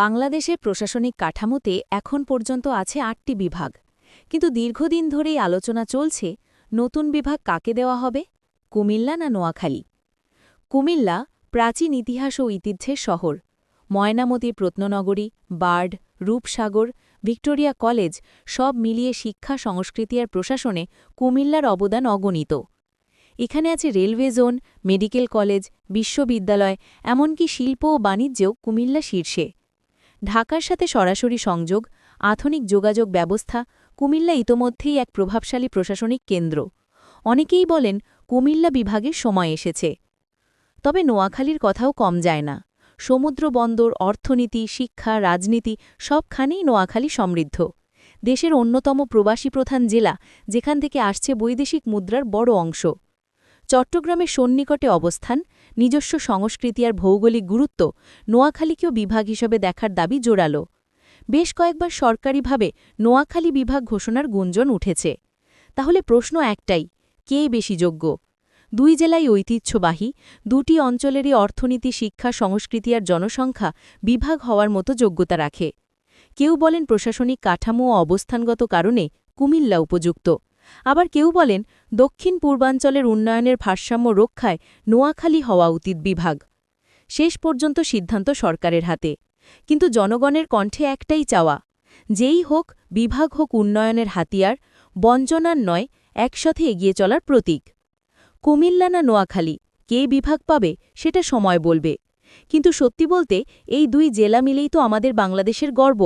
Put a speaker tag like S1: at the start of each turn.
S1: বাংলাদেশের প্রশাসনিক কাঠামোতে এখন পর্যন্ত আছে আটটি বিভাগ। কিন্তু দীর্ঘদিন ধরেই আলোচনা চলছে, নতুন বিভাগ কাকে দেওয়া হবে? কুমিল্লা না নোয়াখালী? কুমিল্লা প্রাচীন ইতিহাস ও ঐতিহ্যের শহর। ময়নামতির প্রত্ননগরী, বার্ড, রূপসাগর, ভিক্টোরিয়া কলেজ সব মিলিয়ে শিক্ষা, সংস্কৃতি আর প্রশাসনে কুমিল্লার অবদান অগণিত। এখানে আছে রেলওয়ে জোন, মেডিকেল কলেজ, বিশ্ববিদ্যালয়, এমনকি শিল্প ও বাণিজ্যেও কুমিল্লা শীর্ষে। ঢাকার সাথে সরাসরি সংযোগ, আধুনিক যোগাযোগ ব্যবস্থা কুমিল্লা ইতোমধ্যেই এক প্রভাবশালী প্রশাসনিক কেন্দ্র। অনেকেই বলেন, কুমিল্লা বিভাগের সময় এসেছে। তবে নোয়াখালীর কথাও কম যায় না। সমুদ্র বন্দর, অর্থনীতি, শিক্ষা, রাজনীতি সবখানেই নোয়াখালী সমৃদ্ধ। দেশের অন্যতম প্রবাসী প্রধান জেলা, যেখান থেকে আসছে বৈদেশিক মুদ্রার বড় অংশ। চট্টগ্রামের সন্নিকটে অবস্থান নিজস্ব সংস্কৃতি আর ভৌগোলিক গুরুত্ব নোয়াখালীকেও বিভাগ হিসেবে দেখার দাবি জোরালো। বেশ কয়েকবার সরকারিভাবে নোয়াখালী বিভাগ ঘোষণার গুঞ্জন উঠেছে। তাহলে প্রশ্ন একটাই, কে বেশি যোগ্য? দুই জেলায় ঐতিহ্যবাহী, দুটি অঞ্চলেরই অর্থনীতি, শিক্ষা, সংস্কৃতি আর জনসংখ্যা বিভাগ হওয়ার মতো যোগ্যতা রাখে। কেউ বলেন প্রশাসনিক কাঠামো ও অবস্থানগত কারণে কুমিল্লা উপযুক্ত। আবার কেউ বলেন, দক্ষিণ পূর্বাঞ্চলের উন্নয়নের ভারসাম্য রক্ষায় নোয়াখালী হওয়া উচিত বিভাগ। শেষ পর্যন্ত সিদ্ধান্ত সরকারের হাতে। কিন্তু জনগণের কণ্ঠে একটাই চাওয়া, যেই হোক বিভাগ হোক উন্নয়নের হাতিয়ার, বঞ্চনার নয়, একসাথে এগিয়ে চলার প্রতীক। কুমিল্লা না নোয়াখালী, কে বিভাগ পাবে সেটা সময় বলবে। কিন্তু সত্যি বলতে এই দুই জেলা মিলেই তো আমাদের বাংলাদেশের গর্ব।